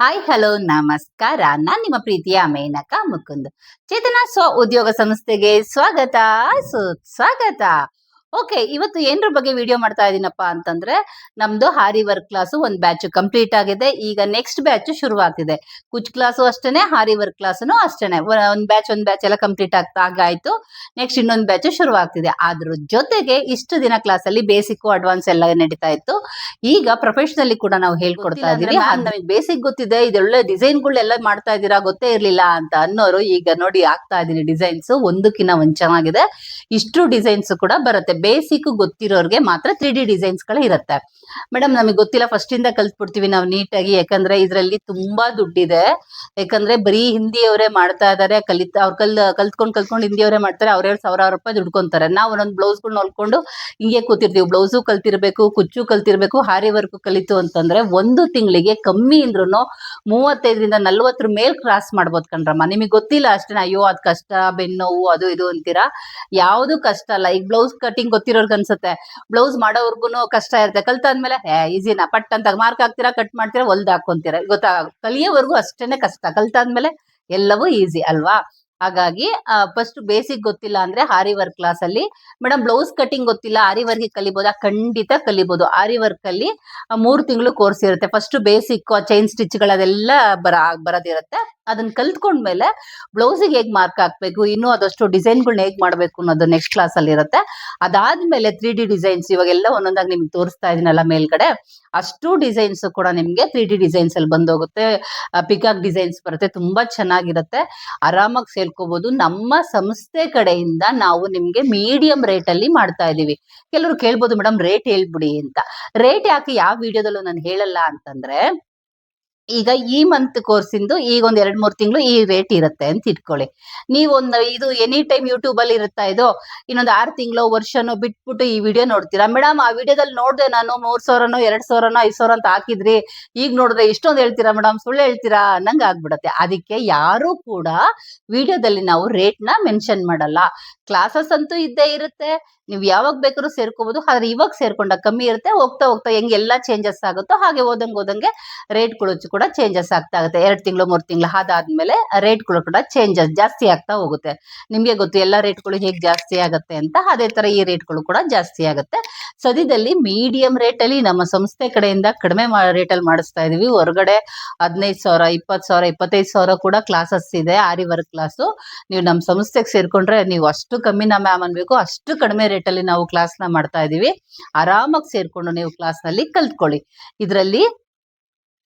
Hi hello ನಮಸ್ಕಾರ. ನಾನ್ ನಿಮ್ಮ ಪ್ರೀತಿಯ ಮೇನಕ ಮುಕುಂದ್. ಚೇತನ ಸ್ವ ಉದ್ಯೋಗ ಸಂಸ್ಥೆಗೆ ಸ್ವಾಗತ. ಸುಸ್ವಾಗತ ಓಕೆ ಇವತ್ತು ಏನರ ಬಗ್ಗೆ ವಿಡಿಯೋ ಮಾಡ್ತಾ ಇದೀನಪ್ಪ ಅಂತಂದ್ರೆ ನಮ್ದು ಹಾರಿ ವರ್ಕ್ ಕ್ಲಾಸ್ ಒಂದ್ ಬ್ಯಾಚ್ ಕಂಪ್ಲೀಟ್ ಆಗಿದೆ. ಈಗ ನೆಕ್ಸ್ಟ್ ಬ್ಯಾಚ್ ಶುರುವಾಗ್ತಿದೆ. ಕುಚ್ ಕ್ಲಾಸು ಅಷ್ಟೇನೆ ಹಾರಿ ವರ್ಕ್ ಕ್ಲಾಸ್ನು ಅಷ್ಟೇನೆ. ಒಂದ್ ಬ್ಯಾಚ್ ಒಂದ್ ಬ್ಯಾಚ್ ಎಲ್ಲ ಕಂಪ್ಲೀಟ್ ಆಗ್ತಾ ಆಗಾಯ್ತು. ನೆಕ್ಸ್ಟ್ ಇನ್ನೊಂದ್ ಬ್ಯಾಚ್ ಶುರುವಾಗ್ತಿದೆ. ಅದ್ರ ಜೊತೆಗೆ ಇಷ್ಟು ದಿನ ಕ್ಲಾಸ್ ಅಲ್ಲಿ ಬೇಸಿಕ್ ಅಡ್ವಾನ್ಸ್ ಎಲ್ಲ ನಡೀತಾ ಇತ್ತು. ಈಗ ಪ್ರೊಫೆಷನಲಿ ಕೂಡ ನಾವು ಹೇಳ್ಕೊಡ್ತಾ ಇದೀವಿ. ನಮಗೆ ಬೇಸಿಕ್ ಗೊತ್ತಿದೆ ಇದೊಳ್ಳೆ ಡಿಸೈನ್ ಎಲ್ಲ ಮಾಡ್ತಾ ಇದೀರಾ ಗೊತ್ತೇ ಇರ್ಲಿಲ್ಲ ಅಂತ ಅನ್ನೋರು ಈಗ ನೋಡಿ ಆಗ್ತಾ ಇದೀನಿ. ಡಿಸೈನ್ಸ್ ಒಂದಕ್ಕಿಂತ ಒಂದ್ ಚೆನ್ನಾಗಿದೆ. ಇಷ್ಟು ಡಿಸೈನ್ಸ್ ಕೂಡ ಬರುತ್ತೆ. ಬೇಸಿಕ್ ಗೊತ್ತಿರೋರ್ಗೆ ಮಾತ್ರ ತ್ರೀ ಡಿ ಡಿಸೈನ್ಸ್ಗಳು ಇರುತ್ತೆ. ಮೇಡಮ್ ನಮಗೆ ಗೊತ್ತಿಲ್ಲ ಫಸ್ಟ್ ಇಂದ ಕಲ್ತ್ಬಿಡ್ತೀವಿ ನಾವು ನೀಟಾಗಿ, ಯಾಕಂದ್ರೆ ಇದ್ರಲ್ಲಿ ತುಂಬಾ ದುಡ್ಡಿದೆ. ಯಾಕಂದ್ರೆ ಬರೀ ಹಿಂದಿಯವರೇ ಮಾಡ್ತಾ ಇದಾರೆ, ಕಲಿತ, ಅವ್ರ ಕಲ್, ಕಲ್ತ್ಕೊಂಡ್ ಕಲ್ತ್ಕೊಂಡ್ ಹಿಂದಿಯವರೇ ಮಾಡ್ತಾರೆ, ಅವ್ರ ಸಾವಿರಾರು ರೂಪಾಯಿ ದುಡ್ಕೊಂತಾರೆ. ನಾವು ಒಂದೊಂದು ಬ್ಲೌಸ್ಗಳು ನೋಡ್ಕೊಂಡು ಹಿಂಗೆ ಕೂತಿರ್ತೀವಿ. ಬ್ಲೌಸು ಕಲ್ತಿರ್ಬೇಕು, ಕುಚ್ಚು ಕಲ್ತಿರ್ಬೇಕು, ಹಾರಿ ವರ್ಕ್ ಕಲಿತು ಅಂತಂದ್ರೆ ಒಂದು ತಿಂಗಳಿಗೆ ಕಮ್ಮಿ ಅಂದ್ರೂ ಮೂವತ್ತೈದರಿಂದ ನಲ್ವತ್ತರ ಮೇಲ್ ಕ್ರಾಸ್ ಮಾಡ್ಬೋದು ಕಣ್ರಮ್ಮ. ನಿಮಗೆ ಗೊತ್ತಿಲ್ಲ ಅಷ್ಟೇ, ಅಯ್ಯೋ, ಅದ್ ಕಷ್ಟ, ಬೆನ್ನೋವು, ಅದು ಇದು ಅಂತೀರಾ? ಯಾವುದು ಕಷ್ಟ ಅಲ್ಲ. ಈಗ ಬ್ಲೌಸ್ ಕಟಿಂಗ್ ಗೊತ್ತಿರೋರ್ಗ್ ಅನ್ಸುತ್ತೆ? ಬ್ಲೌಸ್ ಮಾಡೋವರ್ಗುನು ಕಷ್ಟ ಇರುತ್ತೆ. ಕಲ್ತಾದ್ಮೇಲೆ, ಏ, ಈಸಿನ, ಪಟ್ ಅಂತ ಮಾರ್ಕ್ ಹಾಕ್ತೀರಾ ಕಟ್ ಮಾಡ್ತೀರಾ, ಹೊಲ್ದ್ ಹಾಕೊಂತೀರಾ ಗೊತ್ತಾ, ಕಲಿಯೋವರೆಗೂ ಅಷ್ಟೇನೆ ಕಷ್ಟ. ಕಲ್ತಾದ್ಮೇಲೆ ಎಲ್ಲವೂ ಈಸಿ ಅಲ್ವಾ? ಹಾಗಾಗಿ ಫಸ್ಟ್ ಬೇಸಿಕ್ ಗೊತ್ತಿಲ್ಲ ಅಂದ್ರೆ ಆರಿ ವರ್ಕ್ ಕ್ಲಾಸ್ ಅಲ್ಲಿ. ಮೇಡಮ್ ಬ್ಲೌಸ್ ಕಟಿಂಗ್ ಗೊತ್ತಿಲ್ಲ. ಆರಿ ವರ್ಕ್ ಕಲಿಬೋದಾ? ಖಂಡಿತ ಕಲಿಬಹುದು ಆರಿ ವರ್ಕ್ ಅಲ್ಲಿ ಮೂರು ತಿಂಗಳು ಕೋರ್ಸ್ ಇರುತ್ತೆ. ಫಸ್ಟ್ ಬೇಸಿಕ್ ಚೈನ್ ಸ್ಟಿಚ್ ಗಳದೆಲ್ಲ ಬರ, ಬರೋದಿರುತ್ತೆ. ಅದನ್ನ ಕಲ್ತ್ಕೊಂಡ್ಮೇಲೆ ಬ್ಲೌಸಿಗೆ ಹೇಗ್ ಮಾರ್ಕ್ ಹಾಕ್ಬೇಕು, ಇನ್ನೂ ಅದಷ್ಟು ಡಿಸೈನ್ಗಳನ್ನ ಹೇಗ್ ಮಾಡ್ಬೇಕು ಅನ್ನೋದು ನೆಕ್ಸ್ಟ್ ಕ್ಲಾಸ್ ಅಲ್ಲಿ ಇರುತ್ತೆ. ಅದಾದ್ಮೇಲೆ ತ್ರೀ ಡಿ ಡಿಸೈನ್ಸ್ ಇವಾಗೆಲ್ಲ ಒಂದೊಂದಾಗಿ ನಿಮ್ಗೆ ತೋರಿಸ್ತಾ ಇದೀನಲ್ಲ ಮೇಲ್ಗಡೆ. ಅಷ್ಟು ಡಿಸೈನ್ಸ್ ಕೂಡ ನಿಮ್ಗೆ ತ್ರೀ ಡಿ ಡಿಸೈನ್ಸ್ ಅಲ್ಲಿ ಬಂದೋಗುತ್ತೆ. ಪಿಕಾಕ್ ಡಿಸೈನ್ಸ್ ಬರುತ್ತೆ, ತುಂಬಾ ಚೆನ್ನಾಗಿರುತ್ತೆ. ಆರಾಮಾಗಿ ಸೇರ್ಕೋಬಹುದು ನಮ್ಮ ಸಂಸ್ಥೆ ಕಡೆಯಿಂದ ನಾವು ನಿಮ್ಗೆ ಮೀಡಿಯಂ ರೇಟ್ ಅಲ್ಲಿ ಮಾಡ್ತಾ ಇದೀವಿ. ಕೆಲವರು ಕೇಳ್ಬೋದು ಮೇಡಮ್ ರೇಟ್ ಹೇಳ್ಬಿಡಿ ಅಂತ. ರೇಟ್ ಯಾಕೆ ಯಾವ ವಿಡಿಯೋದಲ್ಲೂ ನಾನು ಹೇಳಲ್ಲ ಅಂತಂದ್ರೆ ಈಗ ಈ ಮಂತ್ ಕೋರ್ಸಿಂದು ಈಗ ಒಂದ್ ಎರಡ್ ಮೂರ್ ತಿಂಗಳು ಈ ರೇಟ್ ಇರುತ್ತೆ ಅಂತ ಇಟ್ಕೊಳ್ಳಿ. ನೀವು ಒಂದು ಇದು ಎನಿ ಟೈಮ್ ಯೂಟ್ಯೂಬ್ ಅಲ್ಲಿ ಇರುತ್ತಾ ಇದು, ಇನ್ನೊಂದು ಆರು ತಿಂಗಳು, ವರ್ಷನೋ ಬಿಟ್ಬಿಟ್ಟು ಈ ವಿಡಿಯೋ ನೋಡ್ತೀರಾ? ಮೇಡಮ್, ಆ ವಿಡಿಯೋದಲ್ಲಿ ನೋಡ್ದೆ ನಾನು ಮೂರ್ ಸಾವಿರನೋ, ಎರಡ್ ಸಾವಿರನೋ, ಐದ್ ಸಾವಿರ ಅಂತ ಹಾಕಿದ್ರಿ, ಈಗ ನೋಡಿದ್ರೆ ಇಷ್ಟೊಂದು ಹೇಳ್ತೀರಾ ಮೇಡಮ್? ಸುಳ್ಳು ಹೇಳ್ತೀರಾ? ನಂಗೆ ಆಗ್ಬಿಡತ್ತೆ. ಅದಕ್ಕೆ ಯಾರು ಕೂಡ ವಿಡಿಯೋದಲ್ಲಿ ನಾವು ರೇಟ್ನ ಮೆನ್ಷನ್ ಮಾಡಲ್ಲ. ಕ್ಲಾಸಸ್ ಅಂತೂ ಇದ್ದೇ ಇರುತ್ತೆ. ನೀವು ಯಾವಾಗ ಬೇಕಾದ್ರೂ ಸೇರ್ಕೋಬಹುದು ಆದ್ರೆ ಇವಾಗ ಸೇರ್ಕೊಂಡಾಗ ಕಮ್ಮಿ ಇರುತ್ತೆ. ಹೋಗ್ತಾ ಹೋಗ್ತಾ ಹೆಂಗೆ ಎಲ್ಲಾ ಚೇಂಜಸ್ ಆಗುತ್ತೋ ಹಾಗೆ ಹೋದಂಗೆ ಹೋದಂಗೆ ರೇಟ್ ರೇಟ್ಗಳು ಕೂಡ ಚೇಂಜಸ್ ಆಗ್ತಾ ಆಗುತ್ತೆ. ಎರಡು ತಿಂಗಳು, ಮೂರು ತಿಂಗಳು ಅದಾದ್ಮೇಲೆ ರೇಟ್ಗಳು ಕೂಡ ಚೇಂಜಸ್ ಜಾಸ್ತಿ ಆಗ್ತಾ ಹೋಗುತ್ತೆ. ನಿಮಗೆ ಗೊತ್ತು ಎಲ್ಲ ರೇಟ್ಗಳು ಹೇಗೆ ಜಾಸ್ತಿ ಆಗುತ್ತೆ ಅಂತ ಅದೇ ತರ ಈ ರೇಟ್ಗಳು ಕೂಡ ಜಾಸ್ತಿ ಆಗುತ್ತೆ. ಸದ್ಯದಲ್ಲಿ ಮೀಡಿಯಂ ರೇಟ್ ಅಲ್ಲಿ ನಮ್ಮ ಸಂಸ್ಥೆ ಕಡೆಯಿಂದ ಕಡಿಮೆ ರೇಟ್ ಅಲ್ಲಿ ಮಾಡಿಸ್ತಾ ಇದೀವಿ. ಹೊರಗಡೆ ಹದಿನೈದು ಸಾವಿರ, ಇಪ್ಪತ್ತು ಸಾವಿರ, ಇಪ್ಪತ್ತೈದು ಸಾವಿರ ಕೂಡ ಕ್ಲಾಸಸ್ ಇದೆ ಆರಿ ವರ್ಕ್ ಕ್ಲಾಸು ನೀವು ನಮ್ಮ ಸಂಸ್ಥೆಗೆ ಸೇರ್ಕೊಂಡ್ರೆ ನೀವು ಅಷ್ಟು ಕಮ್ಮಿ ನಮ್ಮ ಮ್ಯಾಮ್ ಅನ್ಬೇಕು. ಅಷ್ಟು ಕಡಿಮೆ ರೇಟ್ ಅಲ್ಲಿ ನಾವು ಕ್ಲಾಸ್ನ ಮಾಡ್ತಾ ಇದೀವಿ. ಆರಾಮಾಗಿ ಸೇರ್ಕೊಂಡು ನೀವು ಕ್ಲಾಸ್ನಲ್ಲಿ ಕಲ್ತ್ಕೊಳ್ಳಿ. ಇದರಲ್ಲಿ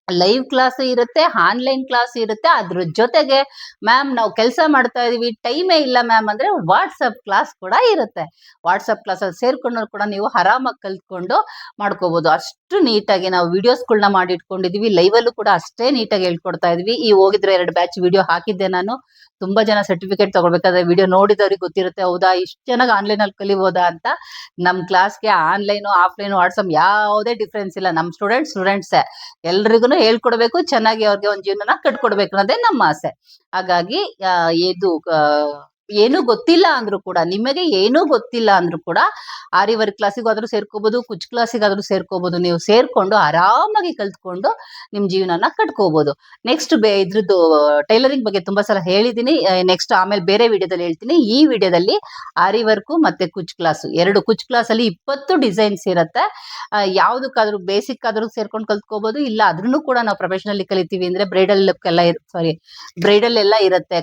ಲೈವ್ ಕ್ಲಾಸ್ ಇರುತ್ತೆ ಆನ್ಲೈನ್ ಕ್ಲಾಸ್ ಇರುತ್ತೆ. ಅದ್ರ ಜೊತೆಗೆ ಮ್ಯಾಮ್ ನಾವು ಕೆಲಸ ಮಾಡ್ತಾ ಇದೀವಿ. ಟೈಮೇ ಇಲ್ಲ ಮ್ಯಾಮ್ ಅಂದ್ರೆ ವಾಟ್ಸಪ್ ಕ್ಲಾಸ್ ಕೂಡ ಇರುತ್ತೆ. ವಾಟ್ಸಪ್ ಕ್ಲಾಸ್ ಅಲ್ಲಿ ಸೇರ್ಕೊಂಡ್ರು ಕೂಡ ನೀವು ಆರಾಮಾಗಿ ಕಲ್ತ್ಕೊಂಡು ಮಾಡ್ಕೋಬಹುದು ಅಷ್ಟು ನೀಟಾಗಿ ನಾವು ವಿಡಿಯೋಸ್ಗಳನ್ನ ಮಾಡಿ ಇಟ್ಕೊಂಡಿದೀವಿ ಲೈವ್ ಅಲ್ಲೂ ಕೂಡ ಅಷ್ಟೇ ನೀಟಾಗಿ ಹೇಳ್ಕೊಡ್ತಾ ಇದೀವಿ. ಈ ಹೋಗಿದ್ರೆ ಎರಡು ಬ್ಯಾಚ್ ವಿಡಿಯೋ ಹಾಕಿದ್ದೆ ನಾನು. ತುಂಬಾ ಜನ ಸರ್ಟಿಫಿಕೇಟ್ ತಗೋಬೇಕಾದ್ರೆ ವಿಡಿಯೋ ನೋಡಿದವ್ರಿಗೆ ಗೊತ್ತಿರುತ್ತೆ. ಹೌದಾ? ಇಷ್ಟು ಚೆನ್ನಾಗಿ ಆನ್ಲೈನ್ ಅಲ್ಲಿ ಕಲಿಬೋದಾ ಅಂತ. ನಮ್ ಕ್ಲಾಸ್ಗೆ ಆನ್ಲೈನ್ ಆಫ್ಲೈನ್ ವಾಟ್ಸಪ್ ಯಾವುದೇ ಡಿಫ್ರೆನ್ಸ್ ಇಲ್ಲ. ನಮ್ ಸ್ಟೂಡೆಂಟ್ ಸ್ಟೂಡೆಂಟ್ಸ್ ಎಲ್ರಿಗೂ ಹೇಳ್ಕೊಡ್ಬೇಕು ಚೆನ್ನಾಗಿ ಅವ್ರಿಗೆ ಒಂದು ಜೀವನನ ಕಟ್ಕೊಡ್ಬೇಕು ಅನ್ನೋದೇ ನಮ್ಮ ಆಸೆ. ಹಾಗಾಗಿ ಇದು ಏನು ಗೊತ್ತಿಲ್ಲ ಅಂದ್ರೂ ಕೂಡ, ನಿಮಗೆ ಏನು ಗೊತ್ತಿಲ್ಲ ಅಂದ್ರೂ ಕೂಡ ಆರಿ ವರ್ಕ್ ಕ್ಲಾಸಿಗೆ ಆದ್ರೂ ಸೇರ್ಕೋಬಹುದು ಕುಚ್ ಕ್ಲಾಸಿಗಾದ್ರೂ ಸೇರ್ಕೋಬಹುದು ನೀವು ಸೇರ್ಕೊಂಡು ಆರಾಮಾಗಿ ಕಲ್ತ್ಕೊಂಡು ನಿಮ್ ಜೀವನನ ಕಟ್ಕೋಬಹುದು ನೆಕ್ಸ್ಟ್ ಬೇ ಇದ್ರದ್ದು ಟೈಲರಿಂಗ್ ಬಗ್ಗೆ ತುಂಬಾ ಸಲ ಹೇಳಿದೀನಿ. ನೆಕ್ಸ್ಟ್ ಆಮೇಲೆ ಬೇರೆ ವಿಡಿಯೋದಲ್ಲಿ ಹೇಳ್ತೀನಿ. ಈ ವಿಡಿಯೋದಲ್ಲಿ ಆರಿ ವರ್ಕು ಮತ್ತೆ ಕುಚ್ ಕ್ಲಾಸ್. ಎರಡು ಕುಚ್ ಕ್ಲಾಸ್ ಅಲ್ಲಿ ಇಪ್ಪತ್ತು ಡಿಸೈನ್ಸ್ ಇರುತ್ತೆ. ಯಾವ್ದಕ್ಕಾದ್ರೂ ಬೇಸಿಕ್ ಆದ್ರೂ ಸೇರ್ಕೊಂಡು ಕಲ್ತ್ಕೋಬಹುದು ಇಲ್ಲ ಅದ್ರೂ ಕೂಡ ನಾವು ಪ್ರೊಫೆಷನಲಿ ಕಲಿತೀವಿ ಅಂದ್ರೆ ಬ್ರೈಡಲ್ ಲುಕ್ ಎಲ್ಲ ಸಾರಿ ಬ್ರೈಡಲ್ ಎಲ್ಲ ಇರುತ್ತೆ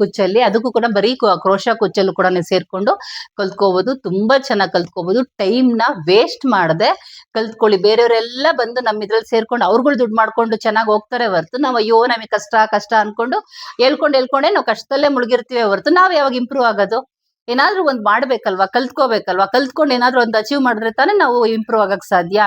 ಕುಚ್ಚಲ್ಲಿ. ಅದಕ್ಕೂ ಕೂಡ ಬರೀ ಕ್ರೋಶ ಕೊಚ್ಚಲು ಕೂಡ ಸೇರ್ಕೊಂಡು ಕಲ್ತ್ಕೋಬಹುದು ತುಂಬಾ ಚೆನ್ನಾಗಿ ಕಲ್ತ್ಕೋಬಹುದು ಟೈಮ್ನ ವೇಸ್ಟ್ ಮಾಡದೆ ಕಲ್ತ್ಕೊಳ್ಳಿ. ಬೇರೆಯವರೆಲ್ಲ ಬಂದು ನಮ್ಮ ಇದ್ರಲ್ಲಿ ಸೇರ್ಕೊಂಡು ಅವ್ರುಗಳು ದುಡ್ಡು ಮಾಡ್ಕೊಂಡು ಚೆನ್ನಾಗಿ ಹೋಗ್ತಾರೆ ಹೊರತು ನಾವು ಅಯ್ಯೋ ನಮಗೆ ಕಷ್ಟ ಕಷ್ಟ ಅನ್ಕೊಂಡು ಹೇಳ್ಕೊಂಡು, ಹೇಳ್ಕೊಂಡೆ ನಾವು ಕಷ್ಟದಲ್ಲೇ ಮುಳುಗಿರ್ತೀವಿ ಹೊರತು ನಾವ್ ಯಾವಾಗ ಇಂಪ್ರೂವ್ ಆಗೋದು? ಏನಾದ್ರೂ ಒಂದ್ ಮಾಡ್ಬೇಕಲ್ವಾ? ಕಲ್ತ್ಕೋಬೇಕಲ್ವಾ? ಕಲ್ತ್ಕೊಂಡು ಏನಾದ್ರೂ ಒಂದ್ ಅಚೀವ್ ಮಾಡಿದ್ರೆ ತಾನೇ ನಾವು ಇಂಪ್ರೂವ್ ಆಗಕ್ ಸಾಧ್ಯ?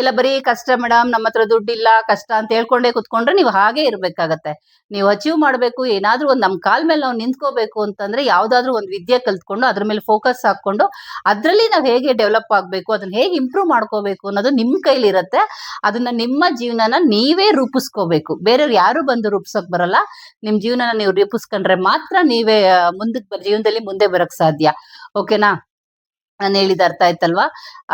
ಇಲ್ಲ ಬರೀ ಕಷ್ಟ ಮೇಡಮ್ ನಮ್ಮ ಹತ್ರ ದುಡ್ಡಿಲ್ಲ, ಕಷ್ಟ ಅಂತ ಹೇಳ್ಕೊಂಡೇ ಕುತ್ಕೊಂಡ್ರೆ ನೀವು ಹಾಗೆ ಇರ್ಬೇಕಾಗತ್ತೆ. ನೀವು ಅಚೀವ್ ಮಾಡ್ಬೇಕು, ಏನಾದ್ರೂ ಒಂದು ನಮ್ ಕಾಲ್ ಮೇಲೆ ನಾವು ನಿಂತ್ಕೋಬೇಕು ಅಂತಂದ್ರೆ ಯಾವ್ದಾದ್ರು ಒಂದು ವಿದ್ಯೆ ಕಲ್ತ್ಕೊಂಡು, ಅದ್ರ ಮೇಲೆ ಫೋಕಸ್ ಹಾಕೊಂಡು ಅದ್ರಲ್ಲಿ ನಾವು ಹೇಗೆ ಡೆವಲಪ್ ಆಗ್ಬೇಕು, ಅದನ್ನ ಹೇಗೆ ಇಂಪ್ರೂವ್ ಮಾಡ್ಕೋಬೇಕು ಅನ್ನೋದು ನಿಮ್ ಕೈಲಿರತ್ತೆ. ಅದನ್ನ ನಿಮ್ಮ ಜೀವನನ ನೀವೇ ರೂಪಿಸ್ಕೋಬೇಕು. ಬೇರೆಯವ್ರು ಯಾರು ಬಂದು ರೂಪಿಸೋಕ್ ಬರಲ್ಲ. ನಿಮ್ ಜೀವನನ ನೀವು ರೂಪಿಸ್ಕೊಂಡ್ರೆ ಮಾತ್ರ ನೀವೇ ಮುಂದಕ್ಕೆ ಜೀವನದಲ್ಲಿ ಮುಂದೆ ಬರಕ್ ಸಾಧ್ಯ. ಓಕೆನಾ ನಾನು ಹೇಳಿದ ಅರ್ಥ ಆಯ್ತಲ್ವಾ?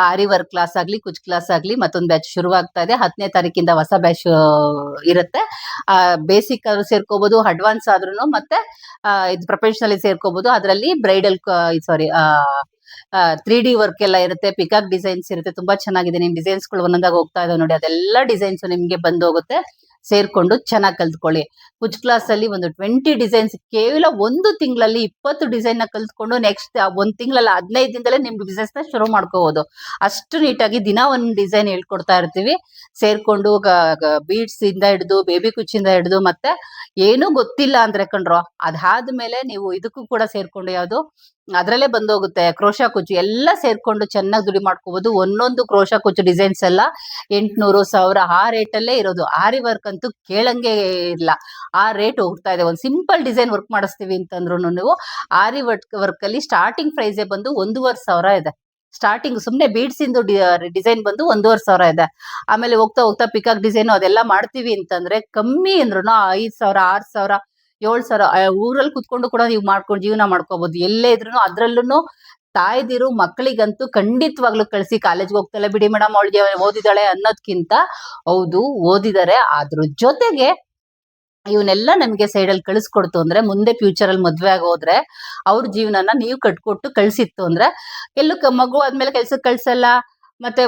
ಆರಿ ವರ್ಕ್ ಕ್ಲಾಸ್ ಆಗ್ಲಿ, ಕುಚ್ ಕ್ಲಾಸ್ ಆಗ್ಲಿ ಮತ್ತೊಂದು ಬ್ಯಾಚ್ ಶುರುವಾಗ್ತಾ ಇದೆ. ಹತ್ತನೇ ತಾರೀಕಿಂದ ಹೊಸ ಬ್ಯಾಚ್ ಇರುತ್ತೆ. ಬೇಸಿಕ್ ಆದ್ರೂ ಸೇರ್ಕೋಬಹುದು ಅಡ್ವಾನ್ಸ್ ಆದ್ರೂ ಮತ್ತೆ ಇದು ಪ್ರೊಫೆಷನಲ್ ಸೇರ್ಕೋಬಹುದು ಅದರಲ್ಲಿ bridal sari three D work ಎಲ್ಲ ಇರುತ್ತೆ. ಪಿಕಾಕ್ ಡಿಸೈನ್ಸ್ ಇರುತ್ತೆ. ತುಂಬಾ ಚೆನ್ನಾಗಿದೆ. ನಿಮ್ ಡಿಸೈನ್ಸ್ಗಳು ಒಂದೊಂದಾಗ ಹೋಗ್ತಾ ಇದಾವೆ ನೋಡಿ. ಅದೆಲ್ಲ ಡಿಸೈನ್ಸ್ ನಿಮ್ಗೆ ಬಂದು ಹೋಗುತ್ತೆ. ಸೇರ್ಕೊಂಡು ಚೆನ್ನಾಗಿ ಕಲ್ತ್ಕೊಳ್ಳಿ. ಕುಚ್ ಕ್ಲಾಸ್ ಅಲ್ಲಿ ಒಂದು ಟ್ವೆಂಟಿ ಡಿಸೈನ್ಸ್ ಕೇವಲ ಒಂದು ತಿಂಗಳಲ್ಲಿ ಇಪ್ಪತ್ತು ಡಿಸೈನ್ನ ಕಲ್ತ್ಕೊಂಡು ನೆಕ್ಸ್ಟ್ ಒಂದ್ ತಿಂಗಳಲ್ಲಿ ಹದಿನೈದು ದಿನದಲ್ಲೇ ನಿಮ್ ಬಿಸ್ನೆಸ್ನ ಶುರು ಮಾಡ್ಕೋಬಹುದು ಅಷ್ಟು ನೀಟಾಗಿ ದಿನ ಒಂದ್ ಡಿಸೈನ್ ಹೇಳ್ಕೊಡ್ತಾ ಇರ್ತೀವಿ. ಸೇರ್ಕೊಂಡು ಬೀಡ್ಸ್ ಇಂದ ಹಿಡಿದು ಬೇಬಿ ಕುಚ್ಚಿಂದ ಹಿಡಿದು ಮತ್ತೆ ಏನೂ ಗೊತ್ತಿಲ್ಲ ಅಂದ್ರೆ ಕಣ್ರೋ ಅದಾದ್ಮೇಲೆ ನೀವು ಇದಕ್ಕೂ ಕೂಡ ಸೇರ್ಕೊಂಡು ಯಾವ್ದು ಅದ್ರಲ್ಲೇ ಬಂದೋಗುತ್ತೆ. ಕ್ರೋಶಾ ಕುಚ್ಚು ಎಲ್ಲ ಸೇರ್ಕೊಂಡು ಚೆನ್ನಾಗಿ ದುಡಿ ಮಾಡ್ಕೋಬಹುದು ಒಂದೊಂದು ಕ್ರೋಶಾ ಕುಚ್ಚು ಡಿಸೈನ್ಸ್ ಎಲ್ಲ ಎಂಟ್ನೂರು ಸಾವಿರ ಆ ರೇಟ್ ಅಲ್ಲೇ ಇರೋದು. ಆರಿ ವರ್ಕ್ ಅಂತೂ ಕೇಳಂಗೆ ಇಲ್ಲ. ಆ ರೇಟ್ ಹೋಗ್ತಾ ಇದೆ. ಒಂದು ಸಿಂಪಲ್ ಡಿಸೈನ್ ವರ್ಕ್ ಮಾಡಿಸ್ತೀವಿ ಅಂತಂದ್ರೂ ನೀವು ಆರಿ ವರ್ಕ್ ವರ್ಕಲ್ಲಿ ಸ್ಟಾರ್ಟಿಂಗ್ ಪ್ರೈಸ್ ಬಂದು ಒಂದೂವರೆ ಸಾವಿರ ಇದೆ. ಸ್ಟಾರ್ಟಿಂಗ್ ಸುಮ್ಮನೆ ಬೀಡ್ಸ್ ಇಂದು ಡಿಸೈನ್ ಬಂದು ಒಂದೂವರೆ ಸಾವಿರ ಇದೆ. ಆಮೇಲೆ ಹೋಗ್ತಾ ಹೋಗ್ತಾ ಪಿಕಾಕ್ ಡಿಸೈನ್ ಅದೆಲ್ಲ ಮಾಡ್ತೀವಿ ಅಂತಂದ್ರೆ ಕಮ್ಮಿ ಅಂದ್ರು ಐದು ಸಾವಿರ, ಆರು ಸಾವಿರ ಏಳ್ ಸಾವಿರ ಊರಲ್ಲಿ ಕುತ್ಕೊಂಡು ಕೂಡ ನೀವು ಮಾಡ್ಕೊಂಡು ಜೀವನ ಮಾಡ್ಕೋಬಹುದು ಎಲ್ಲೇ ಇದ್ರು ಅದ್ರಲ್ಲೂ ತಾಯ್ದಿರು ಮಕ್ಕಳಿಗಂತೂ ಖಂಡಿತವಾಗ್ಲೂ ಕಳ್ಸಿ ಕಾಲೇಜ್ಗೆ ಹೋಗ್ತಾಳೆ ಬಿಡಿ ಮೇಡಮ್ ಅವಳಿಗೆ ಓದಿದಾಳೆ ಅನ್ನೋದ್ಕಿಂತ ಹೌದು, ಓದಿದಾರೆ. ಅದ್ರ ಜೊತೆಗೆ ಇವನ್ನೆಲ್ಲ ನಮಗೆ ಸೈಡಲ್ಲಿ ಕಳಿಸ್ಕೊಡ್ತು ಅಂದ್ರೆ, ಮುಂದೆ ಫ್ಯೂಚರ್ ಅಲ್ಲಿ ಮದ್ವೆ ಆಗೋದ್ರೆ ಅವ್ರ ಜೀವನನ ನೀವು ಕಟ್ಕೊಟ್ಟು ಕಳ್ಸಿತ್ತು ಅಂದ್ರೆ, ಎಲ್ಲೂ ಮಗು ಆದ್ಮೇಲೆ ಕೆಲ್ಸಕ್ಕೆ ಕಳ್ಸಲ್ಲ. ಮತ್ತೆ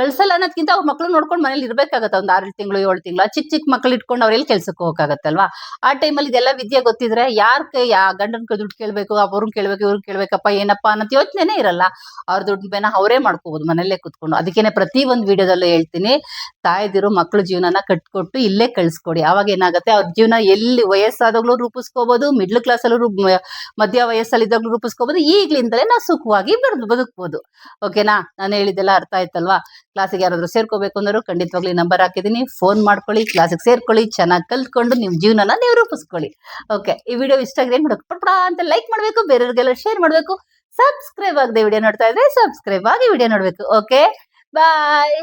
ಕಳ್ಸಲ್ಲ ಅನ್ನೋದ್ಕಿಂತ ಅವ್ರ ಮಕ್ಳು ನೋಡ್ಕೊಂಡು ಮನೇಲಿ ಇರ್ಬೇಕಾಗತ್ತೆ. ಒಂದ್ ಆರು ತಿಂಗಳು, ಏಳು ತಿಂಗಳು. ಚಿಕ್ಕ ಚಿಕ್ಕ ಮಕ್ಳು ಇಟ್ಕೊಂಡು ಅವ್ರೆಲ್ಲಿ ಕೆಲ್ಸಕ್ಕೆ ಹೋಗಕ್ಕಾಗತ್ತಲ್ವಾ ಆ ಟೈಮಲ್ಲಿ ಇದೆಲ್ಲ ವಿದ್ಯೆ ಗೊತ್ತಿದ್ರೆ ಯಾರ್ ಕೈ ಗಂಡನ್ ಕೈ ದುಡ್ಡು ಕೇಳ್ಬೇಕು ಅವ್ರನ್ನ ಕೇಳ್ಬೇಕು ಇವ್ರನ್ನ ಕೇಳ್ಬೇಕಪ್ಪ, ಏನಪ್ಪಾ ಅನ್ನೋ ಯೋಚನೆನೇ ಇರಲ್ಲ. ಅವ್ರ ದುಡ್ಡನ್ನ ಅವರೇ ಮಾಡ್ಕೋಬಹುದು ಮನೇಲೆ ಕುತ್ಕೊಂಡು. ಅದಕ್ಕೇನೆ ಪ್ರತಿ ಒಂದು ವಿಡಿಯೋದಲ್ಲೂ ಹೇಳ್ತೀನಿ, ತಾಯ್ದಿರು ಮಕ್ಳು ಜೀವನನ ಕಟ್ಕೊಟ್ಟು ಇಲ್ಲೇ ಕಳ್ಸ್ಕೊಡಿ. ಅವಾಗ ಏನಾಗುತ್ತೆ, ಅವ್ರ ಜೀವನ ಎಲ್ಲಿ ವಯಸ್ಸಾದಾಗ್ಲೂ ರೂಪಿಸ್ಕೋಬಹುದು ಮಿಡ್ಲ್ ಕ್ಲಾಸ್ ಅಲ್ಲೂ ಮಧ್ಯ ವಯಸ್ಸಲ್ಲಿ ಇದ್ದಾಗ್ಲೂ ರೂಪಿಸ್ಕೋಬಹುದು ಈಗ್ಲಿಂದಲೇ ನಾವು ಸುಖವಾಗಿ ಬರ್ ಬದುಕ್ಬೋದು. ಓಕೆನಾ? ನಾನು ಹೇಳಿದ್ದೆಲ್ಲ ಅರ್ಥ ಆಯ್ತಲ್ವಾ? ಕ್ಲಾಸಿಗೆ ಯಾರಾದ್ರೂ ಸೇರ್ಕೋಬೇಕು ಅಂದ್ರು ಖಂಡಿತವಾಗ್ಲಿ ನಂಬರ್ ಹಾಕಿದೀನಿ ಫೋನ್ ಮಾಡ್ಕೊಳ್ಳಿ ಕ್ಲಾಸಿಗೆ ಸೇರ್ಕೊಳ್ಳಿ, ಚೆನ್ನಾಗಿ ಕಲ್ತ್ಕೊಂಡು ನಿಮ್ ಜೀವನನ ನೀವು ರೂಪಿಸ್ಕೊಳ್ಳಿ ಓಕೆ ಈ ವಿಡಿಯೋ ಇಷ್ಟ ಆಗಿದೆ ಏನ್ ಪಟ್ಪಡ ಅಂತ ಲೈಕ್ ಮಾಡ್ಬೇಕು, ಬೇರೆಯವ್ರಿಗೆಲ್ಲ ಶೇರ್ ಮಾಡ್ಬೇಕು. ಸಬ್ಸ್ಕ್ರೈಬ್ ಆಗದೆ ವಿಡಿಯೋ ನೋಡ್ತಾ ಇದ್ರೆ ಸಬ್ಸ್ಕ್ರೈಬ್ ಆಗಿ ವಿಡಿಯೋ ನೋಡ್ಬೇಕು. Okay bye